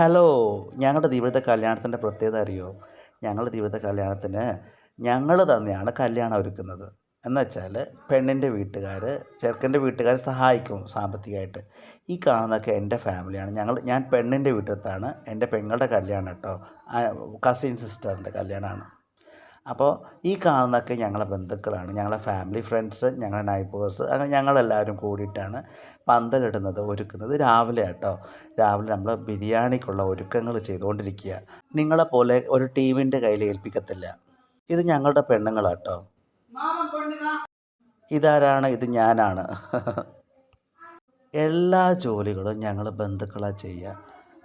Hello ഞങ്ങളുടെ ഇവിടുത്തെ കല്യാണത്തിന്റെ പ്രത്യേകത അറിയോ? ഞങ്ങളുടെ ഇവിടുത്തെ കല്യാണത്തിന് ഞങ്ങൾ തന്നെയാണ് കല്യാണം ഒരുക്കുന്നത്. എന്ന് വെച്ചാൽ പെണ്ണിന്റെ വീട്ടുകാർ ചെറുക്കന്റെ വീട്ടുകാർ സഹായിക്കും സാമ്പത്തികമായിട്ട്. ഈ കാണുന്നതൊക്കെ എന്റെ ഫാമിലിയാണ്. ഞങ്ങൾ ഞാൻ പെണ്ണിന്റെ വീട്ടിലത്താണ് എന്റെ പെങ്ങളുടെ കല്യാണം കേട്ടോ. കസിൻ സിസ്റ്ററിന്റെ കല്യാണമാണ്. അപ്പോൾ ഈ കാണുന്നതൊക്കെ ഞങ്ങളെ ബന്ധുക്കളാണ്. ഞങ്ങളെ ഫാമിലി ഫ്രണ്ട്സ് ഞങ്ങളെ നൈബേഴ്സ് അങ്ങനെ ഞങ്ങളെല്ലാവരും കൂടിയിട്ടാണ് പന്തലിടുന്നത് ഒരുക്കുന്നത് രാവിലെ കേട്ടോ രാവിലെ നമ്മൾ ബിരിയാണിക്കുള്ള ഒരുക്കങ്ങൾ ചെയ്തുകൊണ്ടിരിക്കുക. നിങ്ങളെപ്പോലെ ഒരു ടീമിന്റെ കയ്യിൽ ഏൽപ്പിക്കത്തില്ല. ഇത് ഞങ്ങളുടെ പെണ്ണുങ്ങളാട്ടോ. ഇതാരാണ്? ഇത് ഞാനാണ്. എല്ലാ ജോലികളും ഞങ്ങൾ ബന്ധുക്കളാണ് ചെയ്യുക.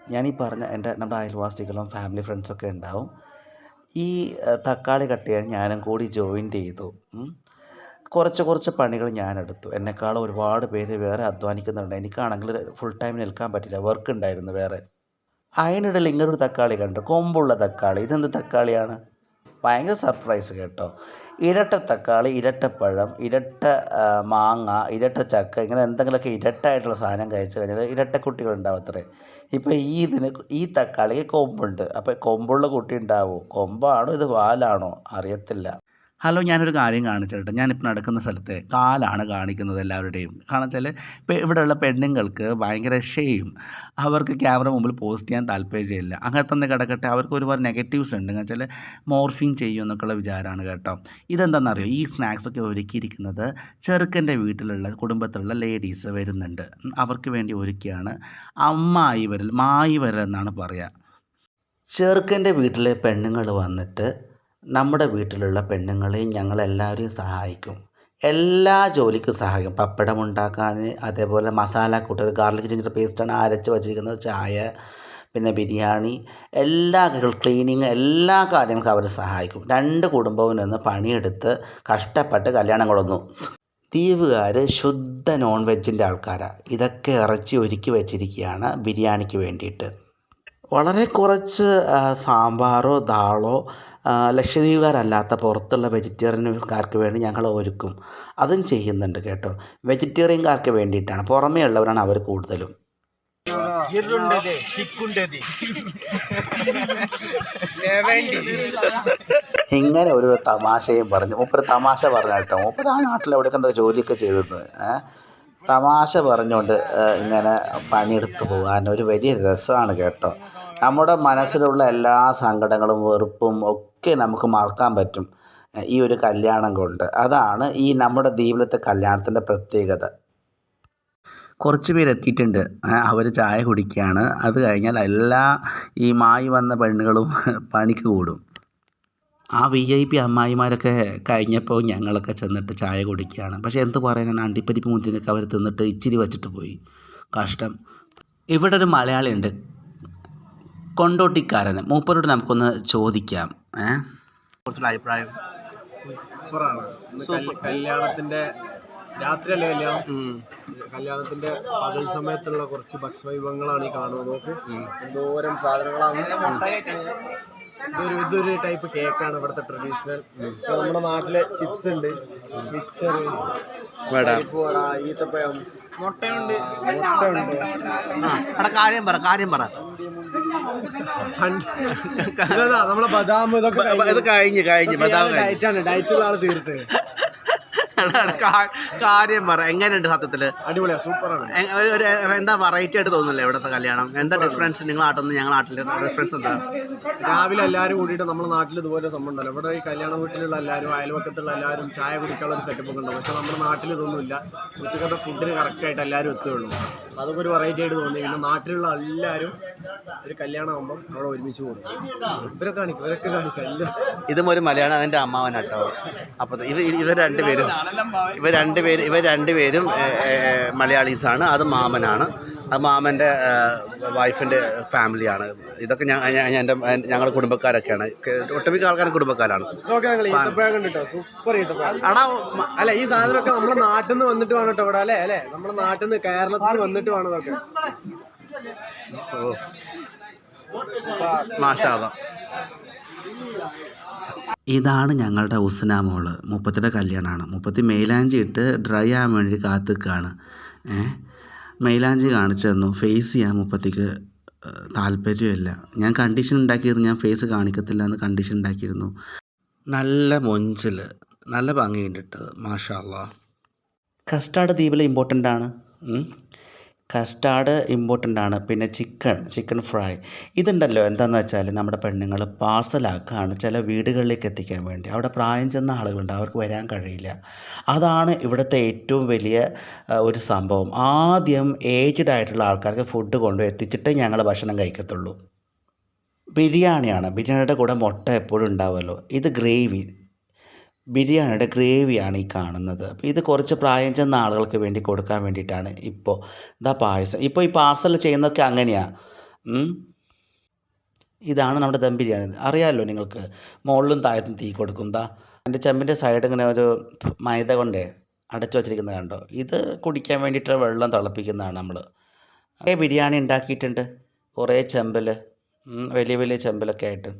ഞാനീ പറഞ്ഞ എന്റെ നമ്മുടെ അയൽവാസികളും ഫാമിലി ഫ്രണ്ട്സൊക്കെ ഉണ്ടാവും. ഈ തക്കാളി കട്ട് ചെയ്യാൻ ഞാനും കൂടി ജോയിൻ ചെയ്തു. കുറച്ച് കുറച്ച് പണികൾ ഞാനെടുത്തു എന്നെക്കാളും ഒരുപാട് പേര് വേറെ അധ്വാനിക്കുന്നുണ്ട്. എനിക്കാണെങ്കിൽ ഫുൾ ടൈം നിൽക്കാൻ പറ്റില്ല. വർക്ക് ഉണ്ടായിരുന്നു വേറെ. അതിനിടയിൽ ഇങ്ങനൊരു തക്കാളി കണ്ടു. കൊമ്പുള്ള തക്കാളി. ഇതെന്ത് തക്കാളിയാണ്? ഭയങ്കര സർപ്രൈസ് കേട്ടോ. ഇരട്ട തക്കാളി ഇരട്ടപ്പഴം ഇരട്ട മാങ്ങ ഇരട്ട ചക്ക ഇങ്ങനെ എന്തെങ്കിലുമൊക്കെ ഇരട്ടായിട്ടുള്ള സാധനം കഴിച്ചു കഴിഞ്ഞാൽ ഇരട്ട കുട്ടികൾ ഉണ്ടാവത്രേ ഇപ്പോൾ ഈ ഇതിന് ഈ തക്കാളിക്ക് കൊമ്പുണ്ട്. അപ്പോൾ കൊമ്പുള്ള കുട്ടി ഉണ്ടാവും? കൊമ്പാണോ ഇത് വാലാണോ? അറിയത്തില്ല. ഹലോ ഞാനൊരു കാര്യം കാണിച്ചിട്ട്. ഞാനിപ്പോൾ നടക്കുന്ന സ്ഥലത്ത് കാലാണ് കാണിക്കുന്നത് എല്ലാവരുടെയും. കാരണം വെച്ചാൽ ഇപ്പോൾ ഇവിടെയുള്ള പെണ്ണുങ്ങൾക്ക് ഭയങ്കര ഷെയും അവർക്ക് ക്യാമറ മുമ്പിൽ പോസ്റ്റ് ചെയ്യാൻ താല്പര്യമില്ല. അങ്ങനെ തന്നെ കിടക്കട്ടെ അവർക്ക് ഒരുപാട് നെഗറ്റീവ്സ് ഉണ്ട്. എന്ന് വെച്ചാൽ മോർഫിങ് ചെയ്യും എന്നൊക്കെയുള്ള വിചാരമാണ് കേട്ടോ. ഇതെന്താണെന്നറിയോ ഈ സ്നാക്സൊക്കെ ഒരുക്കിയിരിക്കുന്നത് ചെറുക്കന്റെ വീട്ടിലുള്ള കുടുംബത്തിലുള്ള ലേഡീസ് വരുന്നുണ്ട്. അവർക്ക് വേണ്ടി ഒരുക്കിയാണ് അമ്മായി വരൽ മായി വരൽ എന്നാണ് പറയുക ചെറുക്കന്റെ വീട്ടിലെ പെണ്ണുങ്ങൾ വന്നിട്ട് നമ്മുടെ വീട്ടിലുള്ള പെണ്ണുങ്ങളെയും ഞങ്ങളെല്ലാവരെയും സഹായിക്കും. എല്ലാ ജോലിക്കും സഹായിക്കും. പപ്പടം ഉണ്ടാക്കാൻ അതേപോലെ മസാല കൂട്ടൽ ഗാർലിക് ജിഞ്ചർ പേസ്റ്റാണ് അരച്ച് വച്ചിരിക്കുന്നത്. ചായ പിന്നെ ബിരിയാണി എല്ലാ ക്ലീനിങ് എല്ലാ കാര്യങ്ങൾക്കും അവർ സഹായിക്കും. രണ്ട് കുടുംബവും നിന്ന് പണിയെടുത്ത് കഷ്ടപ്പെട്ട് കല്യാണം കൊള്ളുന്നു ദ്വീപുകാർ ശുദ്ധ നോൺ വെജിന്റെ ആൾക്കാരാണ് ഇതൊക്കെ ഇറച്ചി ഒരുക്കി വെച്ചിരിക്കുകയാണ് ബിരിയാണിക്ക് വേണ്ടിയിട്ട്. വളരെ കുറച്ച് ആ, സാമ്പാറോ ദാളോ ആ, ലക്ഷദ്വീപുകാരല്ലാത്ത പുറത്തുള്ള വെജിറ്റേറിയൻകാർക്ക് വേണ്ടി ഞങ്ങൾ ഒരുക്കും അതും ചെയ്യുന്നുണ്ട് കേട്ടോ വെജിറ്റേറിയൻകാർക്ക് വേണ്ടിയിട്ടാണ് പുറമേ ഉള്ളവരാണ് അവർ കൂടുതലും గిర్రుండేది సిక్కుండేది ഇങ്ങനെ ഒരു തമാശയും പറഞ്ഞു മൂപ്പര് തമാശ പറഞ്ഞ കേട്ടോ മൂപ്പര് ആ നാട്ടിൽ എവിടെയൊക്കെ എന്താ ജോലിയൊക്കെ ചെയ്തത് ഏ തമാശ പറഞ്ഞുകൊണ്ട് ഏ, ഇങ്ങനെ പണിയെടുത്ത് പോകാൻ ഒരു വലിയ രസമാണ് കേട്ടോ നമ്മുടെ മനസ്സിലുള്ള എല്ലാ സങ്കടങ്ങളും വെറുപ്പും ഒക്കെ നമുക്ക് മറക്കാൻ പറ്റും ഈ ഒരു കല്യാണം കൊണ്ട്. അതാണ് ഈ നമ്മുടെ ദീപിലത്തെ കല്യാണത്തിന്റെ പ്രത്യേകത. കുറച്ച് പേര് എത്തിയിട്ടുണ്ട്. അവർ ചായ കുടിക്കുകയാണ്. അത് കഴിഞ്ഞാൽ എല്ലാ ഈ മായി വന്ന പെണ്ണുകളും പണിക്ക് കൂടും. ആ വി ഐ പി അമ്മായിമാരൊക്കെ കഴിഞ്ഞപ്പോൾ ഞങ്ങളൊക്കെ ചെന്നിട്ട് ചായ കുടിക്കുകയാണ്. പക്ഷേ എന്ത് പറയാനാണ് അണ്ടിപ്പരിപ്പ് മുന്തിരിയൊക്കെ അവർ തിന്നിട്ട് ഇച്ചിരി വെച്ചിട്ട് പോയി. കഷ്ടം. ഇവിടെ ഒരു മലയാളി ഉണ്ട് കൊണ്ടോട്ടിക്കാരൻ മൂപ്പരോട് നമുക്കൊന്ന് ചോദിക്കാം. ഏ? കുറച്ചുള്ള അഭിപ്രായം. സൂപ്പറാണ്. കല്യാണത്തിന്റെ രാത്രിയല്ലേ കല്യാണം? കല്യാണത്തിന്റെ പകൽ സമയത്തുള്ള കുറച്ച് ഭക്ഷണ വിഭവങ്ങളാണ് ഈ കാണുന്നത്. നോക്ക്. എന്തോരം സാധനങ്ങളാണ്. ഇതൊരു ഇതൊരു ടൈപ്പ് കേക്കാണ് ഇവിടുത്തെ ട്രഡീഷണൽ നമ്മുടെ നാട്ടിലെ ചിപ്സ് ഉണ്ട്. മിക്സർ വട. ഈത്തപ്പഴം. മുട്ടയുണ്ട്. മുട്ടയുണ്ട്. അവിടെ കാര്യം പറ കാര്യം പറ. നമ്മളെ ബദാം ഇതൊക്കെ ഇത് കഴിഞ്ഞ്. കഴിഞ്ഞ് ബദാം ആണ് ഡയറ്റാണ്. ഡയറ്റുള്ള ആൾ തീർത്ത്. കാര്യം പറ. എങ്ങനെയുണ്ട് സത്യത്തിൽ? അടിപൊളിയാ സൂപ്പറാണ്. എന്താ വെറൈറ്റി ആയിട്ട് തോന്നുന്നില്ല ഇവിടുത്തെ കല്യാണം? എന്താ ഡിഫറൻസ് നിങ്ങൾ നാട്ടിൽ നിന്ന് ആട്ടില്ല നാട്ടിൽ ഡിഫറൻസ് എന്താ? രാവിലെ എല്ലാവരും കൂടിയിട്ട് നമ്മുടെ നാട്ടിൽ ഇതുപോലെ സംഭവം ഉണ്ടല്ലോ. ഇവിടെ ഈ കല്യാണ വീട്ടിലുള്ള എല്ലാവരും അയൽവക്കത്തുള്ള എല്ലാവരും ചായ കുടിക്കാനുള്ള ഒരു സെറ്റപ്പ് ഉണ്ടാവും ഉണ്ട്. പക്ഷെ നമ്മുടെ നാട്ടിൽ ഇതൊന്നുമില്ല ഉച്ചക്കത്തെ ഫുഡിന് കറക്റ്റായിട്ട് എല്ലാവരും എത്തുകയുള്ളൂ. അതൊക്കെ ഒരു വെറൈറ്റി ആയിട്ട് തോന്നി. പിന്നെ നാട്ടിലുള്ള എല്ലാവരും ഒരു കല്യാണം ആകുമ്പോൾ അവിടെ ഒരുമിച്ച് പോകും ഇവരെ കാണിക്കും ഇവരൊക്കെ കാണിക്കും. എല്ലാം. ഇതും ഒരു മലയാളം അതിന്റെ അമ്മാവനാട്ടോ. അപ്പോൾ ഇത് ഇവർ രണ്ടുപേരും. ഇവർ രണ്ടുപേര് ഇവർ രണ്ടുപേരും മലയാളീസാണ്. അത് മാമനാണ്. അത് മാമന്റെ വൈഫിന്റെ ഫാമിലിയാണ്. ഇതൊക്കെ ഞാൻ എന്റെ ഞങ്ങളുടെ കുടുംബക്കാരൊക്കെയാണ്. ഒട്ടുമിക്ക ആൾക്കാരും കുടുംബക്കാരാണ്. അല്ല ഈ സാധനമൊക്കെ നമ്മുടെ നാട്ടിൽ നിന്ന് വന്നിട്ട് വേണം കേട്ടോ ഇവിടെ അല്ലേ? അല്ലേ? നമ്മുടെ നാട്ടിൽ നിന്ന് കേരളത്തിൽ നിന്ന് വന്നിട്ട് വേണം ഇതൊക്കെ. മാഷാദ ഇതാണ് ഞങ്ങളുടെ ഉസ്ന മോൾ. മുപ്പത്തിയുടെ കല്യാണമാണ് മുപ്പത്തി മെയിലാഞ്ചി ഇട്ട് ഡ്രൈ ആകാൻ വേണ്ടി കാത്തുക്കാണ്. ഏ? മെയിലാഞ്ചി കാണിച്ചു തന്നു. ഫേസ് ചെയ്യാൻ മുപ്പത്തിക്ക് താല്പര്യമില്ല. ഞാൻ കണ്ടീഷൻ ഉണ്ടാക്കിയത് ഞാൻ ഫേസ് കാണിക്കത്തില്ല എന്ന് കണ്ടീഷൻ ഉണ്ടാക്കിയിരുന്നു. നല്ല മൊഞ്ചിൽ നല്ല ഭംഗിയുണ്ട് ഇട്ടത്. മാഷാ കസ്റ്റാർഡ് ദ്വീപിൽ ഇമ്പോർട്ടന്റ് ആണ്. കസ്റ്റാർഡ് ഇമ്പോർട്ടന്റ് ആണ്. പിന്നെ ചിക്കൻ ചിക്കൻ ഫ്രൈ. ഇതുണ്ടല്ലോ എന്താണെന്ന് വെച്ചാൽ നമ്മുടെ പെണ്ണുങ്ങൾ പാർസലാക്കുകയാണ് ചില വീടുകളിലേക്ക് എത്തിക്കാൻ വേണ്ടി. അവിടെ പ്രായം ചെന്ന ആളുകളുണ്ട് അവർക്ക് വരാൻ കഴിയില്ല. അതാണ് ഇവിടുത്തെ ഏറ്റവും വലിയ ഒരു സംഭവം. ആദ്യം ഏജ്ഡ് ആയിട്ടുള്ള ആൾക്കാർക്ക് ഫുഡ് കൊണ്ടു എത്തിച്ചിട്ട് ഞങ്ങൾ ഭക്ഷണം കഴിക്കത്തുള്ളൂ. ബിരിയാണിയാണ്. ബിരിയാണിയുടെ കൂടെ മുട്ട എപ്പോഴും ഉണ്ടാവുമല്ലോ. ഇത് ഗ്രേവി ബിരിയാണിയുടെ ഗ്രേവിയാണ് ഈ കാണുന്നത്. അപ്പോൾ ഇത് കുറച്ച് പ്രായം ചെന്ന ആളുകൾക്ക് വേണ്ടി കൊടുക്കാൻ വേണ്ടിയിട്ടാണ് ഇപ്പോൾ ഇതാ പായസം. ഇപ്പോൾ ഈ പാർസൽ ചെയ്യുന്നതൊക്കെ അങ്ങനെയാണ് ഇതാണ് നമ്മുടെ ദം ബിരിയാണി. അറിയാമല്ലോ നിങ്ങൾക്ക്. മുകളിലും താഴത്തും തീ കൊടുക്കും. ദാ എന്റെ ചെമ്പിന്റെ സൈഡ് ഇങ്ങനെ ഒരു മൈദ കൊണ്ടേ അടച്ചു വച്ചിരിക്കുന്നത് കണ്ടോ? ഇത് കുടിക്കാൻ വേണ്ടിയിട്ട് വെള്ളം തിളപ്പിക്കുന്നതാണ് നമ്മൾ. കുറേ ബിരിയാണി ഉണ്ടാക്കിയിട്ടുണ്ട്. കുറേ ചെമ്പിൽ വലിയ വലിയ ചെമ്പലൊക്കെ ആയിട്ട്.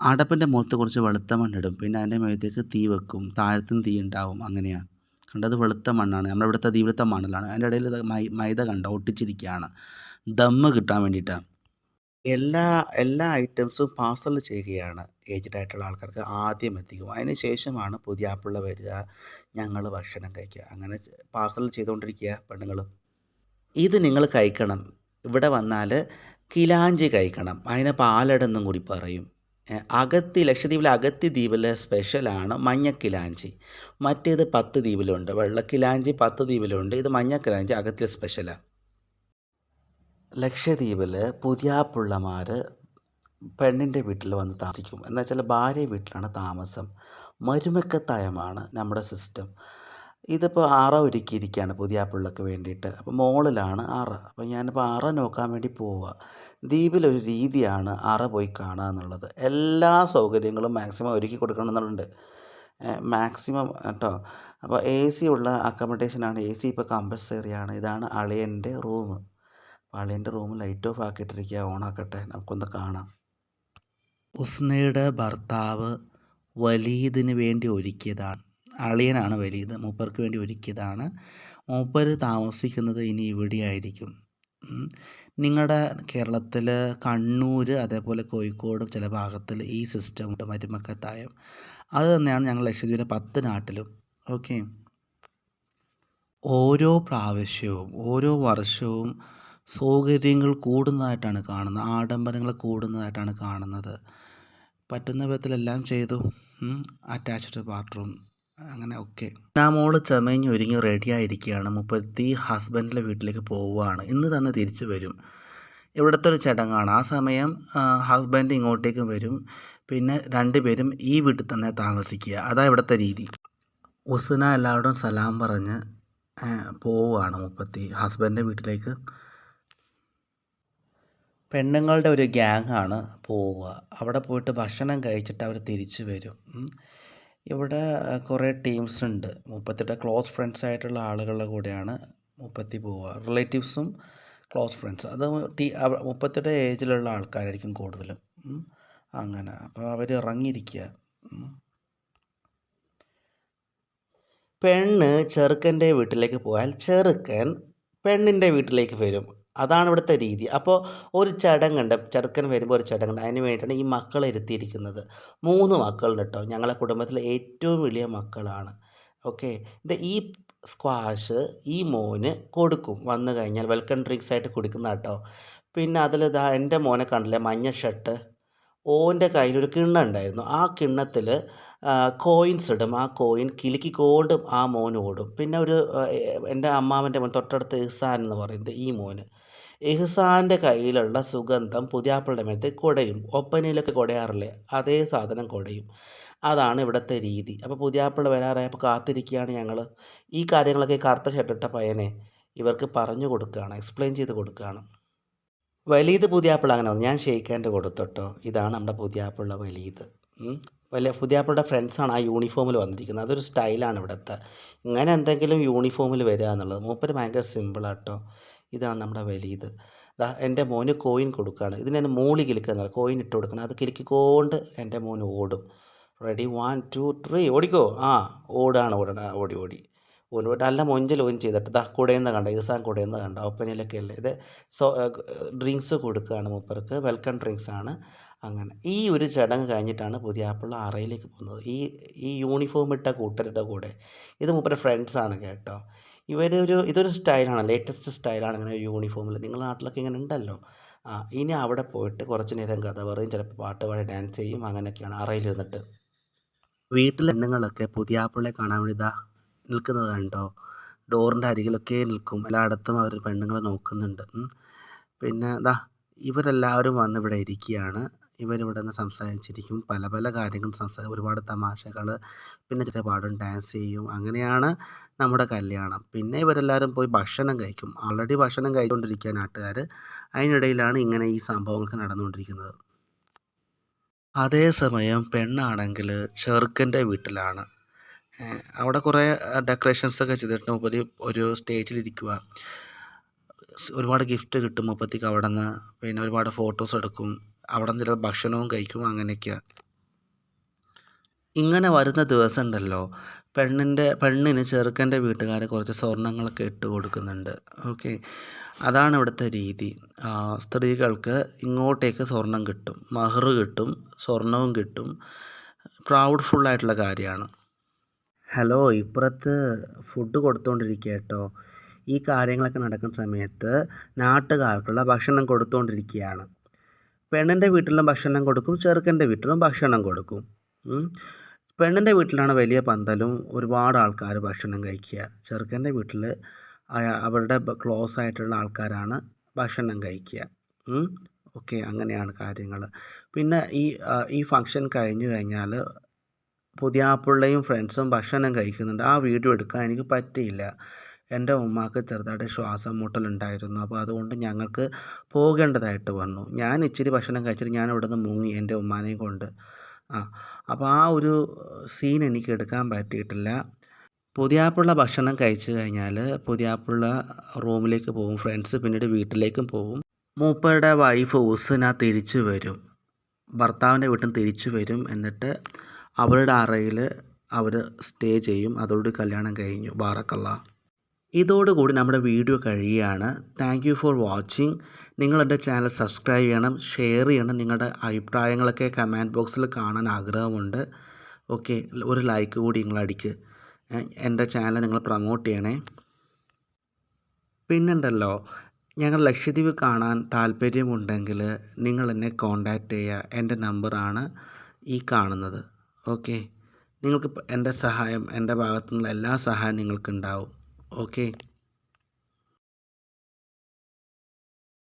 അടപ്പിന്റെ മുഖത്ത് കുറച്ച് വെളുത്ത മണ്ണിടും. പിന്നെ അതിന്റെ മേത്തേക്ക് തീ വെക്കും. താഴത്തും തീ ഉണ്ടാവും. അങ്ങനെയാണ് കണ്ടത് വെളുത്ത മണ്ണാണ്. നമ്മുടെ ഇവിടുത്തെ തീ ഇവിടുത്തെ മണലാണ് അതിന്റെ ഇടയിൽ മൈദ കണ്ട? ഒട്ടിച്ചിരിക്കുകയാണ്. ദമ്മ് കിട്ടാൻ വേണ്ടിയിട്ടാണ് എല്ലാ എല്ലാ ഐറ്റംസും പാർസൽ ചെയ്യുകയാണ് ഏജ്ഡ് ആയിട്ടുള്ള ആൾക്കാർക്ക് ആദ്യം എത്തിക്കും. അതിന് ശേഷമാണ് പുതിയ ആപ്പിള്ള വരിക ഞങ്ങൾ ഭക്ഷണം കഴിക്കുക. അങ്ങനെ പാർസൽ ചെയ്തുകൊണ്ടിരിക്കുക പെണ്ണുങ്ങൾ ഇത് നിങ്ങൾ കഴിക്കണം. ഇവിടെ വന്നാൽ കിലാഞ്ചി കഴിക്കണം. അതിനെ പാലടെന്നും കൂടി പറയും. അഗത്തി ലക്ഷദ്വീപിലെ അഗത്തി ദ്വീപിലെ സ്പെഷ്യലാണ് മഞ്ഞക്കിലാഞ്ചി. മറ്റേത് പത്ത് ദ്വീപിലുണ്ട്. വെള്ളക്കിലാഞ്ചി പത്ത് ദ്വീപിലുണ്ട്. ഇത് മഞ്ഞക്കിലാഞ്ചി അഗത്തിലെ സ്പെഷ്യലാണ് ലക്ഷദ്വീപിൽ പുതിയാപ്പിള്ളമാർ പെണ്ണിന്റെ വീട്ടിൽ വന്ന് താമസിക്കും. എന്നുവെച്ചാൽ ഭാര്യ വീട്ടിലാണ് താമസം. മരുമക്കത്തായമാണ് നമ്മുടെ സിസ്റ്റം ഇതിപ്പോൾ ആറ ഒരുക്കിയിരിക്കുകയാണ് പുതിയ ആപ്പിളിലൊക്കെ വേണ്ടിയിട്ട്. അപ്പോൾ മോളിലാണ് അറ അപ്പോൾ ഞാനിപ്പോൾ അറ നോക്കാൻ വേണ്ടി പോവുക ദ്വീപിലൊരു രീതിയാണ് അറ പോയി കാണുക എന്നുള്ളത്. എല്ലാ സൗകര്യങ്ങളും മാക്സിമം ഒരുക്കി കൊടുക്കണം എന്നുണ്ട് മാക്സിമം കേട്ടോ. അപ്പോൾ എ സി ഉള്ള അക്കോമഡേഷനാണ് എ സി ഇപ്പോൾ കമ്പൽസറിയാണ്. ഇതാണ് അളിയന്റെ റൂം. അപ്പോൾ അളിയന്റെ റൂം ലൈറ്റ് ഓഫ് ആക്കിയിട്ടിരിക്കുക ഓണാക്കട്ടെ. നമുക്കൊന്ന് കാണാം. ഉസ്നയുടെ ഭർത്താവ് വലീദിന് വേണ്ടി ഒരുക്കിയതാണ്. അളിയനാണ് വലിയത്. മൂപ്പർക്ക് വേണ്ടി ഒരുക്കിയതാണ്. മൂപ്പർ താമസിക്കുന്നത് ഇനി ഇവിടെയായിരിക്കും. നിങ്ങളുടെ കേരളത്തിൽ കണ്ണൂർ അതേപോലെ കോഴിക്കോട് ചില ഭാഗത്തിൽ ഈ സിസ്റ്റം ഉണ്ട് മരുമക്കത്തായം അത് തന്നെയാണ് ഞങ്ങൾ ലക്ഷദ്വീപിലെ പത്ത് നാട്ടിലും. ഓക്കെ. ഓരോ പ്രാവശ്യവും ഓരോ വർഷവും സൗകര്യങ്ങൾ കൂടുന്നതായിട്ടാണ് കാണുന്നത്. ആഡംബരങ്ങൾ കൂടുന്നതായിട്ടാണ് കാണുന്നത്. പറ്റുന്ന വിധത്തിലെല്ലാം ചെയ്തു. അറ്റാച്ച്ഡ് ബാത്റൂം അങ്ങനെ ഓക്കെ ഞാൻ മോൾ ചമഞ്ഞ് ഒരുങ്ങി റെഡി ആയിരിക്കുകയാണ്. മുപ്പത്തി ഹസ്ബൻഡിന്റെ വീട്ടിലേക്ക് പോവുകയാണ്. ഇന്ന് തന്നെ തിരിച്ചു വരും. ഇവിടുത്തെ ഒരു ചടങ്ങാണ് ആ സമയം ഹസ്ബൻഡ് ഇങ്ങോട്ടേക്കും വരും. പിന്നെ രണ്ടുപേരും ഈ വീട്ടിൽ തന്നെ താമസിക്കുക. അതാ ഇവിടുത്തെ രീതി. ഉസ്ന എല്ലാവരോടും സലാം പറഞ്ഞ് പോവുകയാണ് മുപ്പത്തി ഹസ്ബൻഡിന്റെ വീട്ടിലേക്ക്. പെണ്ണുങ്ങളുടെ ഒരു ഗ്യാങ്ങാണ് പോവുക. അവിടെ പോയിട്ട് ഭക്ഷണം കഴിച്ചിട്ട് അവർ തിരിച്ചു വരും. ഇവിടെ കുറേ ടീംസ് ഉണ്ട്. മുപ്പത്തിയുടെ ക്ലോസ് ഫ്രണ്ട്സ് ആയിട്ടുള്ള ആളുകളുടെ കൂടെയാണ് മുപ്പത്തി പോവുക. റിലേറ്റീവ്സും ക്ലോസ് ഫ്രണ്ട്സ് അത് ടീ മുപ്പത്തെട്ട് ഏജിലുള്ള ആൾക്കാരായിരിക്കും കൂടുതലും. അങ്ങനെ. അപ്പോൾ അവർ ഇറങ്ങിയിരിക്കുക പെണ്ണ് ചെറുക്കന്റെ വീട്ടിലേക്ക് പോയാൽ ചെറുക്കൻ പെണ്ണിന്റെ വീട്ടിലേക്ക് വരും. അതാണ് ഇവിടുത്തെ രീതി. അപ്പോൾ ഒരു ചടങ്ങുണ്ട് ചെറുക്കൻ വരുമ്പോൾ ഒരു ചടങ്ങുണ്ട്. അതിന് വേണ്ടിയിട്ടാണ് ഈ മക്കളെ ഇരുത്തിയിരിക്കുന്നത്. മൂന്ന് മക്കളുണ്ട് കേട്ടോ ഞങ്ങളെ കുടുംബത്തിലെ ഏറ്റവും വലിയ മക്കളാണ്. ഓക്കെ? ഇത് ഈ സ്ക്വാഷ് ഈ മോന് കൊടുക്കും. വന്നു കഴിഞ്ഞാൽ വെൽക്കം ഡ്രിങ്ക്സ് ആയിട്ട് കൊടുക്കുന്ന കേട്ടോ പിന്നെ അതിൽ ഇതാ എന്റെ മോനെ കണ്ടില്ലേ മഞ്ഞ ഷർട്ട്. ഓന്റെ കയ്യിലൊരു കിണ്ണ ഉണ്ടായിരുന്നു. ആ കിണ്ണത്തിൽ കോയിൻസ് ഇടും. ആ കോയിൻ കിലുക്കിക്കോണ്ടും ആ മോൻ ഓടും. പിന്നെ ഒരു എന്റെ അമ്മാവന്റെ മോൻ തൊട്ടടുത്ത് ഇസാൻ എന്ന് പറയുന്നത് ഈ മോന്. ഇഹ്സാന്റെ കയ്യിലുള്ള സുഗന്ധം പുതിയാപ്പിളുടെ മേലത്തെ കുടയും. ഒപ്പനയിലൊക്കെ കുടയാറില്ലേ? അതേ സാധനം കുടയും. അതാണ് ഇവിടുത്തെ രീതി. അപ്പോൾ പുതിയാപ്പിള വരാറായപ്പോൾ കാത്തിരിക്കുകയാണ് ഞങ്ങൾ ഈ കാര്യങ്ങളൊക്കെ കറുത്ത ഷർട്ടിട്ട പയ്യനെ ഇവർക്ക് പറഞ്ഞു കൊടുക്കുകയാണ് എക്സ്പ്ലെയിൻ ചെയ്ത് കൊടുക്കുകയാണ്. വലിയത് പുതിയാപ്പിള അങ്ങനെ ഞാൻ ഷെയ്ക്കാന്റെ കൊടുത്തോട്ടോ. ഇതാണ് നമ്മുടെ പുതിയാപ്പിള വലിയത്. വലിയ പുതിയാപ്പിളുടെ ഫ്രണ്ട്സാണ് ആ യൂണിഫോമിൽ വന്നിരിക്കുന്നത്. അതൊരു സ്റ്റൈലാണ് ഇവിടുത്തെ. ഇങ്ങനെ എന്തെങ്കിലും യൂണിഫോമിൽ വരിക എന്നുള്ളത്. മൂപ്പര് ഭയങ്കര സിമ്പിളാട്ടോ ഇതാണ് നമ്മുടെ വലീത് ദാ എന്റെ മോന് കോയിൻ കൊടുക്കുകയാണ്. ഇതിന് തന്നെ മൂളി കിലുക്കുക കോയിൻ ഇട്ട് കൊടുക്കണം. അത് കിലുക്കിക്കൊണ്ട് എന്റെ മോൻ ഓടും. റെഡി വൺ ടു ത്രീ ഓടിക്കോ? ആ ഓടാണ്. ഓടണ ഓടി ഓടി. ഊണ് നല്ല മൊഞ്ചൽ ഓൻ ചെയ്തിട്ട്. ദാ കുടയുന്ന കണ്ട? ഈസാൻ കുടയുന്ന കണ്ട? ഒപ്പനയിലൊക്കെ അല്ലേ? ഇത് സോ ഡ്രിങ്ക്സ് കൊടുക്കുകയാണ് മൂപ്പർക്ക്. വെൽക്കം ഡ്രിങ്ക്സ് ആണ് അങ്ങനെ. ഈ ഒരു ചടങ്ങ് കഴിഞ്ഞിട്ടാണ് പുതിയാപ്പിള്ള അറയിലേക്ക് പോകുന്നത്. ഈ ഈ യൂണിഫോം ഇട്ട കൂട്ടരുടെ കൂടെ. ഇത് മൂപ്പരുടെ ഫ്രണ്ട്സാണ് കേട്ടോ. ഇവരൊരു ഇതൊരു സ്റ്റൈലാണ്. ലേറ്റസ്റ്റ് സ്റ്റൈലാണ് ഇങ്ങനെ യൂണിഫോമിൽ നിങ്ങളുടെ നാട്ടിലൊക്കെ ഇങ്ങനെ ഉണ്ടല്ലോ. ആ ഇനി അവിടെ പോയിട്ട് കുറച്ച് നേരം കഥ പറയും. ചിലപ്പോൾ പാട്ട് പാടി ഡാൻസ് ചെയ്യും. അങ്ങനെയൊക്കെയാണ് അറയിലിരുന്നിട്ട്. വീട്ടിലെ പെണ്ണുങ്ങളൊക്കെ പുതിയാപ്പിളെ കാണാൻ വേണ്ടി നിൽക്കുന്നത് കണ്ടോ? ഡോറിന്റെ അരികിലൊക്കെ നിൽക്കും. എല്ലായിടത്തും അവർ പെണ്ണുങ്ങളെ നോക്കുന്നുണ്ട്. പിന്നെ ഇതാ ഇവരെല്ലാവരും വന്ന് ഇവിടെ ഇരിക്കുകയാണ്. ഇവരിവിടെ നിന്ന് സംസാരിച്ചിരിക്കും. പല പല കാര്യങ്ങൾ സംസാരിക്കും ഒരുപാട് തമാശകൾ പിന്നെ ചില പാടും ഡാൻസ് ചെയ്യും. അങ്ങനെയാണ് നമ്മുടെ കല്യാണം. പിന്നെ ഇവരെല്ലാവരും പോയി ഭക്ഷണം കഴിക്കും. ഓൾറെഡി ഭക്ഷണം കഴിച്ചുകൊണ്ടിരിക്കുക നാട്ടുകാർ അതിനിടയിലാണ് ഇങ്ങനെ ഈ സംഭവങ്ങളൊക്കെ നടന്നുകൊണ്ടിരിക്കുന്നത്. അതേസമയം പെണ്ണാണെങ്കിൽ ചെറുക്കന്റെ വീട്ടിലാണ്. അവിടെ കുറേ ഡെക്കറേഷൻസ് ഒക്കെ ചെയ്തിട്ട് മൂപ്പര് ഒരു സ്റ്റേജിലിരിക്കുക ഒരുപാട് ഗിഫ്റ്റ് കിട്ടും. മുപ്പത്തിക്ക് അവിടെ നിന്ന് പിന്നെ ഒരുപാട് ഫോട്ടോസ് എടുക്കും. അവിടെ നിന്ന് ചില ഭക്ഷണവും കഴിക്കും അങ്ങനെയൊക്കെയാണ് ഇങ്ങനെ വരുന്ന ദിവസം ഉണ്ടല്ലോ പെണ്ണിന്റെ പെണ്ണിന് ചെറുക്കന്റെ വീട്ടുകാർ കുറച്ച് സ്വർണങ്ങളൊക്കെ ഇട്ട് കൊടുക്കുന്നുണ്ട്. ഓക്കെ. അതാണ് ഇവിടുത്തെ രീതി. സ്ത്രീകൾക്ക് ഇങ്ങോട്ടേക്ക് സ്വർണം കിട്ടും. മഹർ കിട്ടും. സ്വർണവും കിട്ടും. പ്രൗഡ്ഫുൾ ആയിട്ടുള്ള കാര്യമാണ്. ഹലോ ഇപ്പുറത്ത് ഫുഡ് കൊടുത്തുകൊണ്ടിരിക്കുക കേട്ടോ. ഈ കാര്യങ്ങളൊക്കെ നടക്കുന്ന സമയത്ത് നാട്ടുകാർക്കുള്ള ഭക്ഷണം കൊടുത്തുകൊണ്ടിരിക്കുകയാണ് പെണ്ണിന്റെ വീട്ടിലും ഭക്ഷണം കൊടുക്കും ചെറുക്കന്റെ വീട്ടിലും ഭക്ഷണം കൊടുക്കും. പെണ്ണിന്റെ വീട്ടിലാണ് വലിയ പന്തലും ഒരുപാട് ആൾക്കാർ ഭക്ഷണം കഴിക്കുക. ചെറുക്കന്റെ വീട്ടിൽ അവരുടെ ക്ലോസ് ആയിട്ടുള്ള ആൾക്കാരാണ് ഭക്ഷണം കഴിക്കുക. ഓക്കെ അങ്ങനെയാണ് കാര്യങ്ങൾ പിന്നെ ഈ ഈ ഫങ്ഷൻ കഴിഞ്ഞു കഴിഞ്ഞാൽ പുതിയാപ്പിള്ളയും ഫ്രണ്ട്സും ഭക്ഷണം കഴിക്കുന്നുണ്ട്. ആ വീഡിയോ എടുക്കാൻ എനിക്ക് പറ്റിയില്ല. എന്റെ ഉമ്മാക്ക് ചെറുതായിട്ട് ശ്വാസം മുട്ടലുണ്ടായിരുന്നു അപ്പോൾ അതുകൊണ്ട് ഞങ്ങൾക്ക് പോകേണ്ടതായിട്ട് വന്നു. ഞാൻ ഇച്ചിരി ഭക്ഷണം കഴിച്ചിട്ട് ഞാൻ ഇവിടെ നിന്ന് മുങ്ങി എന്റെ ഉമ്മാനെയും കൊണ്ട്. ആ അപ്പോൾ ആ ഒരു സീൻ എനിക്ക് എടുക്കാൻ പറ്റിയിട്ടില്ല. പുതിയാപ്പുള്ള ഭക്ഷണം കഴിച്ചു കഴിഞ്ഞാൽ പുതിയാപ്പുള്ള റൂമിലേക്ക് പോകും. ഫ്രണ്ട്സ് പിന്നീട് വീട്ടിലേക്കും പോകും. മൂപ്പയുടെ വൈഫ് ഉസ്ന തിരിച്ചു വരും. ഭർത്താവിന്റെ വീട്ടിൽ തിരിച്ചു വരും. എന്നിട്ട് അവരുടെ അറയിൽ അവർ സ്റ്റേ ചെയ്യും. അതോടുകൂടി കല്യാണം കഴിഞ്ഞു. ബാറക്കല്ല. ഇതോടുകൂടി നമ്മുടെ വീഡിയോ കഴിയുകയാണ്. താങ്ക് യു ഫോർ വാച്ചിങ് നിങ്ങളെന്റെ ചാനൽ സബ്സ്ക്രൈബ് ചെയ്യണം ഷെയർ ചെയ്യണം. നിങ്ങളുടെ അഭിപ്രായങ്ങളൊക്കെ കമന്റ് ബോക്സിൽ കാണാൻ ആഗ്രഹമുണ്ട്. ഓക്കെ ഒരു ലൈക്ക് കൂടി നിങ്ങൾ അടിക്ക് എന്റെ ചാനൽ നിങ്ങൾ പ്രൊമോട്ട് ചെയ്യണേ. പിന്നുണ്ടല്ലോ ഞങ്ങൾ ലക്ഷദ്വീപ് കാണാൻ താല്പര്യമുണ്ടെങ്കിൽ നിങ്ങൾ എന്നെ കോണ്ടാക്റ്റ് ചെയ്യുക. എന്റെ നമ്പറാണ് ഈ കാണുന്നത്. ഓക്കെ നിങ്ങൾക്ക് എന്റെ സഹായം എന്റെ ഭാഗത്തു നിന്നുള്ള എല്ലാ സഹായം നിങ്ങൾക്കുണ്ടാവും. ഓക്കെ